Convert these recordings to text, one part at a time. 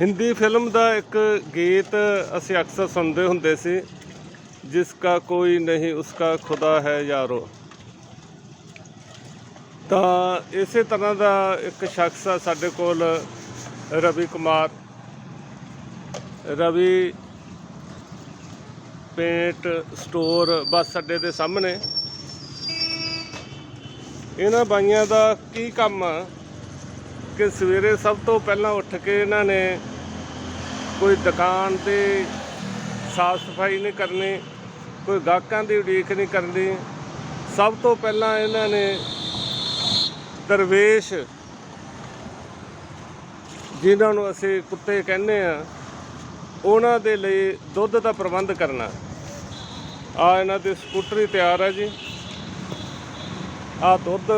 Hindi film ਦਾ ਇੱਕ ਗੀਤ ਅਸੀਂ ਅਕਸਰ ਸੁਣਦੇ ਹੁੰਦੇ ਸੀ, ਜਿਸ ਕਾ ਕੋਈ ਨਹੀਂ ਉਸਕਾ ਖੁਦਾ ਹੈ ਯਾਰੋ। ਤਾਂ ਇਸੇ ਤਰ੍ਹਾਂ ਦਾ ਇੱਕ ਸ਼ਖਸ ਆ ਸਾਡੇ ਕੋਲ, Ravi Kumar. Ravi paint store bus ਅੱਡੇ ਦੇ ਸਾਹਮਣੇ। ਇਹਨਾਂ ਬਾਈਆਂ ਦਾ ਕੀ ਕੰਮ ਆ? ਕਿ ਸਵੇਰੇ ਸਭ ਤੋਂ ਪਹਿਲਾਂ ਉੱਠ ਕੇ ਇਹਨਾਂ ਨੇ ਕੋਈ ਦੁਕਾਨ ਤੇ ਸਾਫ਼ ਸਫ਼ਾਈ ਨਹੀਂ ਕਰਨੀ, ਕੋਈ ਗਾਹਕਾਂ ਦੀ ਉਡੀਕ ਨਹੀਂ ਕਰਨੀ, ਸਭ ਤੋਂ ਪਹਿਲਾਂ ਇਹਨਾਂ ਨੇ ਦਰਵੇਸ਼, ਜਿਨ੍ਹਾਂ ਨੂੰ ਅਸੀਂ ਕੁੱਤੇ ਕਹਿੰਦੇ ਆ ਉਹਨਾਂ ਦੇ ਲਈ ਦੁੱਧ ਦਾ ਪ੍ਰਬੰਧ ਕਰਨਾ। ਆ ਇਹਨਾਂ ਦੀ ਸਕੂਟਰੀ ਤਿਆਰ ਹੈ ਜੀ। ਆ ਦੁੱਧ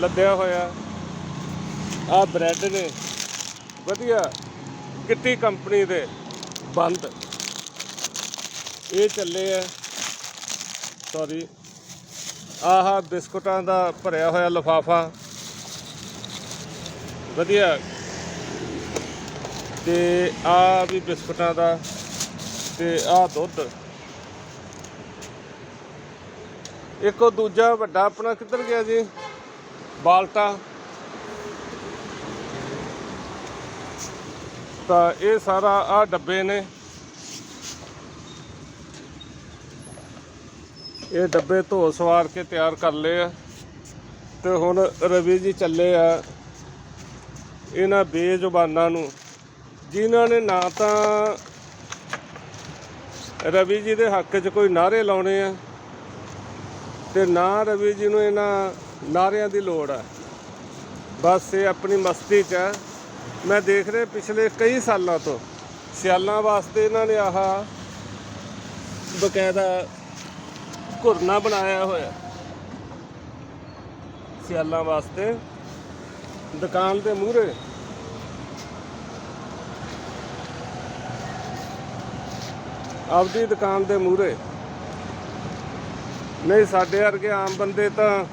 ਲੱਦਿਆ ਹੋਇਆ। ਆ ਬ੍ਰੈਡ ਨੇ ਵਧੀਆ ਕਿੱਟੀ ਕੰਪਨੀ ਦੇ ਬੰਦ। ਇਹ ਚੱਲੇ ਆ ਸੌਰੀ ਆਹ ਬਿਸਕੁਟਾਂ ਦਾ ਭਰਿਆ ਹੋਇਆ ਲਫਾਫਾ। ਵਧੀਆ। ਤੇ ਆ ਵੀ ਬਿਸਕੁਟਾਂ ਦਾ ਤੇ ਆ ਦੁੱਧ। ਇੱਕੋ ਦੂਜਾ ਵੱਡਾ ਆਪਣਾ ਕਿੱਧਰ ਗਿਆ ਜੀ? ਬਾਲਟਾ। ਤਾਂ ਇਹ ਸਾਰਾ ਆ ਡੱਬੇ ਨੇ। ਇਹ ਡੱਬੇ ਧੋ ਸਵਾਰ ਕੇ ਤਿਆਰ ਕਰ ਲਏ ਆ ਤੇ ਹੁਣ ਰਵੀ ਜੀ ਚੱਲੇ ਆ ਇਹਨਾਂ ਬੇਜ਼ੁਬਾਨਾਂ ਨੂੰ। ਜਿਨ੍ਹਾਂ ਨੇ ਨਾ ਤਾਂ ਰਵੀ ਜੀ ਦੇ ਹੱਕ 'ਚ ਕੋਈ ਨਾਰੇ ਲਾਉਣੇ ਆ ਤੇ ਨਾ ਰਵੀ ਜੀ ਨੂੰ ਇਹਨਾਂ ਨਾਰਿਆਂ ਦੀ ਲੋੜ ਆ। ਬਸ ਇਹ ਆਪਣੀ ਮਸਤੀ 'ਚ ਆ। ਮੈਂ ਦੇਖ ਰਿਹਾ ਪਿਛਲੇ ਕਈ ਸਾਲਾਂ ਤੋਂ। ਸਿਆਲਾਂ ਵਾਸਤੇ ਇਹਨਾਂ ਨੇ ਆਹ ਬਕਾਇਦਾ ਘੁਰਨਾ ਬਣਾਇਆ ਹੋਇਆ। ਸਿਆਲਾਂ ਵਾਸਤੇ ਦੁਕਾਨ ਦੇ ਮੂਹਰੇ। ਆਪਦੀ ਦੁਕਾਨ ਦੇ ਮੂਹਰੇ। ਨਹੀਂ, ਸਾਡੇ ਵਰਗੇ ਆਮ ਬੰਦੇ ਤਾਂ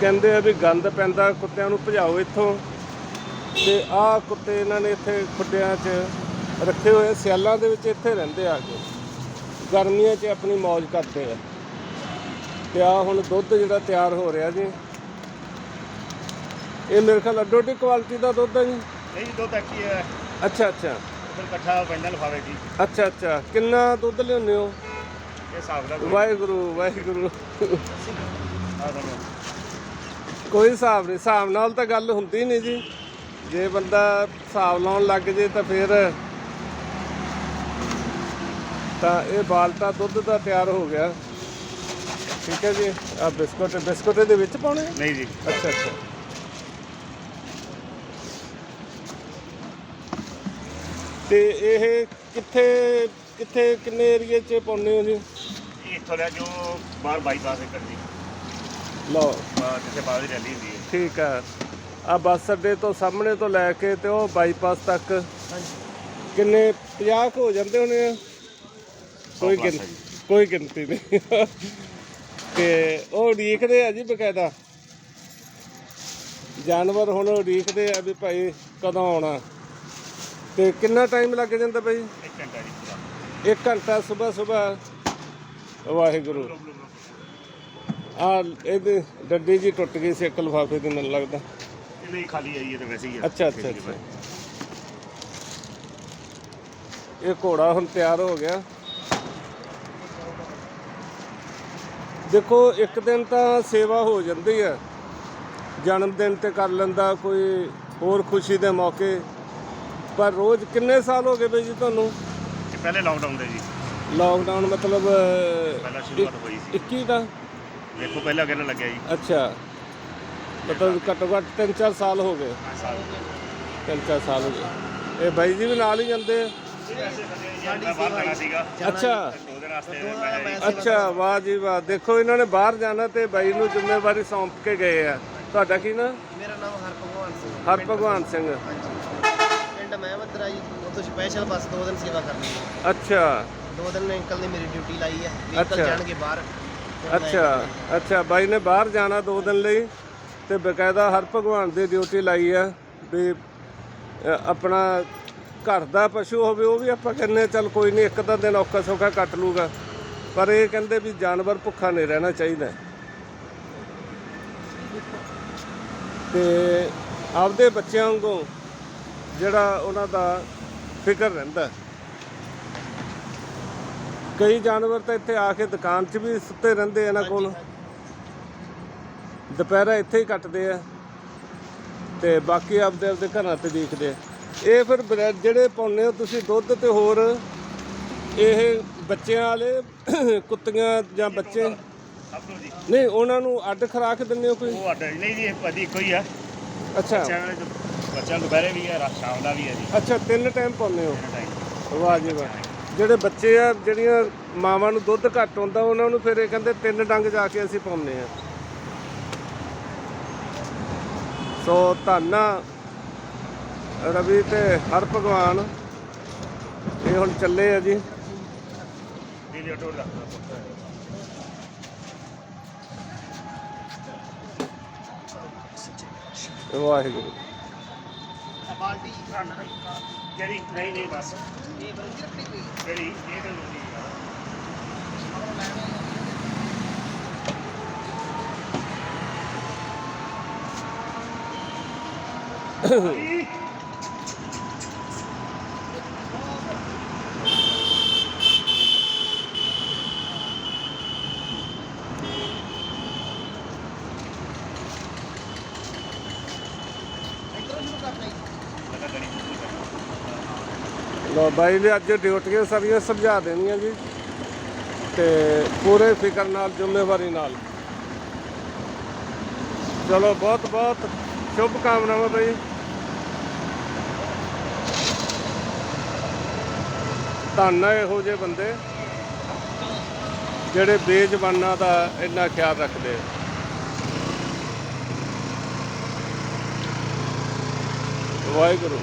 ਕਹਿੰਦੇ ਆ ਵੀ ਗੰਦ ਪੈਂਦਾ ਕੁੱਤਿਆਂ ਨੂੰ ਭਜਾਓ ਇੱਥੋਂ। ਤੇ ਆਹ ਕੁੱਤੇ ਇਹਨਾਂ ਨੇ ਇੱਥੇ ਖੁੱਡਿਆਂ 'ਚ ਰੱਖੇ ਹੋਏ। ਸਿਆਲਾਂ ਦੇ ਵਿੱਚ ਇੱਥੇ ਰਹਿੰਦੇ ਆ ਕੇ ਗਰਮੀਆਂ 'ਚ ਆਪਣੀ ਮौज ਕਰਦੇ ਆ। ਤੇ ਆ ਹੁਣ ਦੁੱਧ ਜਿਹੜਾ ਤਿਆਰ ਹੋ ਰਿਹਾ ਜੀ। ਇਹ ਮੇਰੇ ਖਿਆਲ ਅੱਡੋ ਅੱਡੀ ਕੁਆਲਿਟੀ ਦਾ ਦੁੱਧ ਹੈ ਜੀ? ਨਹੀਂ ਦੁੱਧ ਕੀ ਹੈ। ਅੱਛਾ ਅੱਛਾ। ਇਕੱਠਾ ਪੈਂਦਾ ਲਫਾਵੇ ਜੀ। ਅੱਛਾ ਅੱਛਾ। ਕਿੰਨਾ ਦੁੱਧ ਲਿਆਉਂਦੇ ਹੋ? ਇਹ ਹਿਸਾਬ ਦਾ ਵਾਹਿਗੁਰੂ ਵਾਹਿਗੁਰੂ। ਆ। ਕੋਈ ਹਿਸਾਬ ਨਹੀਂ ਹਿਸਾਬ ਨਾਲ ਤਾਂ ਗੱਲ ਹੁੰਦੀ ਨਹੀਂ ਜੀ। ਜੇ ਬੰਦਾ ਹਿਸਾਬ ਲਾਉਣ ਲੱਗ ਜੇ ਤਾਂ ਫਿਰ ਤਾਂ ਇਹ ਬਾਲਟਾ ਦੁੱਧ ਦਾ ਤਿਆਰ ਹੋ ਗਿਆ। ਠੀਕ ਹੈ ਜੀ ਆ ਬਿਸਕੁਟ ਬਿਸਕੁਟ ਦੇ ਵਿੱਚ ਪਾਉਣੇ? ਨਹੀਂ ਜੀ। ਅੱਛਾ ਅੱਛਾ। ਤੇ ਇਹ ਕਿੱਥੇ ਕਿੱਥੇ ਕਿੰਨੇ ਏਰੀਏ 'ਚ ਪਾਉਂਦੇ ਹੋ ਜੀ? ਇਹ ਇੱਥੋਂ ਲਿਆ ਜੋ ਬਾਹਰ ਬਾਈਪਾਸ ਜੀ ਲਓ। ਜਿੱਥੇ ਬਾਹਰ ਦੀ ਰੈਲੀ ਹੁੰਦੀ ਹੈ। ਠੀਕ ਆ। ਆ ਬੱਸ ਅੱਡੇ ਤੋਂ ਸਾਹਮਣੇ ਤੋਂ ਲੈ ਕੇ ਤੇ ਉਹ ਬਾਈਪਾਸ ਤੱਕ। ਕਿੰਨੇ? 50 ਕੁ ਹੋ ਜਾਂਦੇ ਹੋਣੇ ਆ। ਕੋਈ plus ਗਿਣ ਹੈ ਜੀ। ਕੋਈ ਗਿਣਤੀ ਨਹੀਂ। ਤੇ ਉਹ ਉਡੀਕਦੇ ਆ ਜੀ ਬਕਾਇਦਾ। ਜਾਨਵਰ ਹੁਣ ਉਡੀਕਦੇ ਆ ਵੀ ਭਾਈ ਕਦੋਂ ਆਉਣਾ। ਤੇ ਕਿੰਨਾ ਟਾਈਮ ਲੱਗ ਜਾਂਦਾ ਭਾਈ? ਇੱਕ ਘੰਟਾ ਜੀ ਪੂਰਾ। 1 ਘੰਟਾ ਸਵੇਰ ਸਵੇਰ ਵਾਹਿਗੁਰੂ ਆ ਇਹਦੀ ਡੱਡੀ ਜੀ ਟੁੱਟ ਗਈ ਸੀ ਇੱਕ ਲਿਫਾਫੇ ਦੀ ਮੈਨੂੰ ਲੱਗਦਾ। ਇਹ ਨਹੀਂ ਖਾਲੀ ਆਈ ਹੈ ਤਾਂ ਵੈਸੇ ਹੀ ਅੱਛਾ ਅੱਛਾ ਇਹ ਘੋੜਾ ਹੁਣ ਤਿਆਰ ਹੋ ਗਿਆ। ਦੇਖੋ ਇੱਕ ਦਿਨ ਤਾਂ ਸੇਵਾ ਹੋ ਜਾਂਦੀ ਹੈ। ਜਨਮ ਦਿਨ ਤੇ ਕਰ ਲੈਂਦਾ ਕੋਈ ਹੋਰ ਖੁਸ਼ੀ ਦੇ ਮੌਕੇ। ਪਰ ਰੋਜ਼ ਕਿੰਨੇ ਸਾਲ ਹੋ ਗਏ ਬਈ ਜੀ ਤੁਹਾਨੂੰ? ਇਹ ਪਹਿਲੇ ਲਾਕਡਾਊਨ ਦੇ ਜੀ। ਲਾਕਡਾਊਨ ਮਤਲਬ ਪਹਿਲਾਂ ਸ਼ੁਰੂਆਤ ਹੋਈ ਸੀ। 21 ਦਾ? ਦੇਖੋ ਪਹਿਲਾਂ ਕਿਹਨਾਂ ਲੱਗਿਆ ਜੀ? ਅੱਛਾ। ਮਤਲਬ ਘੱਟੋ ਘੱਟ 3-4 ਸਾਲ ਹੋ ਗਏ। ਸਾਲ 3-4 ਸਾਲ ਹੋ ਗਏ। ਇਹ ਬਾਈ ਜੀ ਵੀ ਨਾਲ ਹੀ ਜਾਂਦੇ ਆ? ਮੈਂ ਬਾਹਰ ਜਾਣਾ ਸੀਗਾ। ਅੱਛਾ। ਅੱਛਾ ਵਾਹ ਜੀ ਵਾਹ। ਦੇਖੋ ਇਹਨਾਂ ਨੇ ਬਾਹਰ ਜਾਣਾ ਤੇ ਬਾਈ ਨੂੰ ਜ਼ਿੰਮੇਵਾਰੀ ਸੌਂਪ ਕੇ ਗਏ ਆ। ਤੁਹਾਡਾ ਕੀ ਨਾ? ਮੇਰਾ ਨਾਮ ਹਰਭਗਵਾਨ ਸਿੰਘ ਹਰ ਭਗਵਾਨ ਸਿੰਘ। ਪਿੰਡ ਮਹਿਮਦਰਾ ਜੀ ਉੱਥੋਂ ਸਪੈਸ਼ਲ ਬੱਸ ਦੋ ਦਿਨ ਸੇਵਾ ਕਰਨੀ ਹੈ। ਅੱਛਾ। ਦੋ ਦਿਨ ਅੰਕਲ ਨੇ ਮੇਰੀ ਡਿਊਟੀ ਲਾਈ ਹੈ। ਵੀ ਅੰਕਲ ਅੱਛਾ। ਜਾਣਗੇ ਬਾਹਰ। ਅੱਛਾ ਅੱਛਾ ਬਾਈ ਨੇ ਬਾਹਰ ਜਾਣਾ ਦੋ ਦਿਨ ਲਈ ਤੇ ਬਕਾਇਦਾ ਹਰ ਭਗਵਾਨ ਦੀ ਡਿਊਟੀ ਲਾਈ ਆ ਵੀ ਆਪਣਾ ਘਰ ਦਾ ਪਸ਼ੂ ਹੋਵੇ ਉਹ ਵੀ ਆਪਾਂ ਕਹਿੰਦੇ ਹਾਂ, ਚੱਲ ਕੋਈ ਨਹੀਂ ਇੱਕ ਤਾਂ ਦਿਨ ਔਖਾ ਸੌਖਾ ਕੱਟ ਲੂਗਾ ਪਰ ਇਹ ਕਹਿੰਦੇ ਵੀ ਜਾਨਵਰ ਭੁੱਖਾ ਨਹੀਂ ਰਹਿਣਾ ਚਾਹੀਦਾ। ਤੇ ਆਪਦੇ ਬੱਚਿਆਂ ਵਾਂਗੂ ਜਿਹੜਾ ਉਹਨਾਂ ਦਾ ਫਿਕਰ ਰਹਿੰਦਾ। ਕਈ ਜਾਨਵਰ ਤਾਂ ਇੱਥੇ ਆ ਕੇ ਦੁਕਾਨ 'ਚ ਵੀ ਸੁੱਤੇ ਰਹਿੰਦੇ ਆ ਇਹਨਾਂ ਕੋਲ। ਦੁਪਹਿਰਾ ਇੱਥੇ ਹੀ ਕੱਟਦੇ ਆ ਤੇ ਬਾਕੀ ਆਪਦੇ ਆਪਦੇ ਘਰਾਂ ਤੇ ਦੇਖਦੇ ਆ। ਇਹ ਫਿਰ ਜਿਹੜੇ ਪਾਉਂਦੇ ਹੋ ਤੁਸੀਂ ਦੁੱਧ ਤੇ ਹੋਰ ਇਹ ਬੱਚਿਆਂ ਵਾਲੇ ਕੁੱਤੀਆਂ ਜਾਂ ਬੱਚੇ? ਨਹੀਂ ਉਹਨਾਂ ਨੂੰ ਅੱਡ ਖਰਾਕ ਦਿੰਦੇ ਹੋ ਕੋਈ? ਉਹ ਅੱਡ ਨਹੀਂ ਜੀ ਭਾਜੀ ਇੱਕੋ ਹੀ ਆ। ਅੱਛਾ। ਬੱਚਿਆਂ ਦੁਪਹਿਰੇ ਵੀ ਰਾਤ ਸ਼ਾਮ ਦਾ ਵੀ ਹੈ ਜੀ। ਅੱਛਾ ਤਿੰਨ ਟਾਈਮ ਪਾਉਂਦੇ ਹੋ? ਵਾਹ ਜੀ ਵਾਹ। ਜਿਹੜੇ ਬੱਚੇ ਆ ਜਿਹੜੀਆਂ ਮਾਵਾਂ ਨੂੰ ਦੁੱਧ ਘੱਟ ਹੁੰਦਾ ਉਹਨਾਂ ਨੂੰ ਫਿਰ ਇਹ ਕਹਿੰਦੇ ਤਿੰਨ ਡੰਗ ਜਾ ਕੇ ਅਸੀਂ ਪਾਉਂਦੇ ਆ ਸੋ ਧੰਨਾ ਰਵੀ ਤੇ ਹਰ ਭਗਵਾਨ। ਇਹ ਹੁਣ ਚੱਲੇ ਆ ਜੀ। Waheguru. Balti getting nine eight bus. Very eight. Hey! ਲੋ ਬਾਈ ਨੇ ਅੱਜ ਡਿਊਟੀਆਂ ਸਾਰੀਆਂ ਸਮਝਾ ਦੇਣੀਆਂ ਜੀ ਤੇ ਪੂਰੇ ਫਿਕਰ ਨਾਲ, ਜ਼ਿੰਮੇਵਾਰੀ ਨਾਲ। ਚਲੋ ਬਹੁਤ ਬਹੁਤ ਸ਼ੁਭ ਕਾਮਨਾਵਾਂ ਬਾਈ। ਧੰਨ ਇਹੋ ਜਿਹੇ ਬੰਦੇ, ਜਿਹੜੇ ਬੇਜ਼ਬਾਨਾਂ ਦਾ ਇੰਨਾ ਖਿਆਲ ਰੱਖਦੇ ਆ। ਵਾਹਿਗੁਰੂ।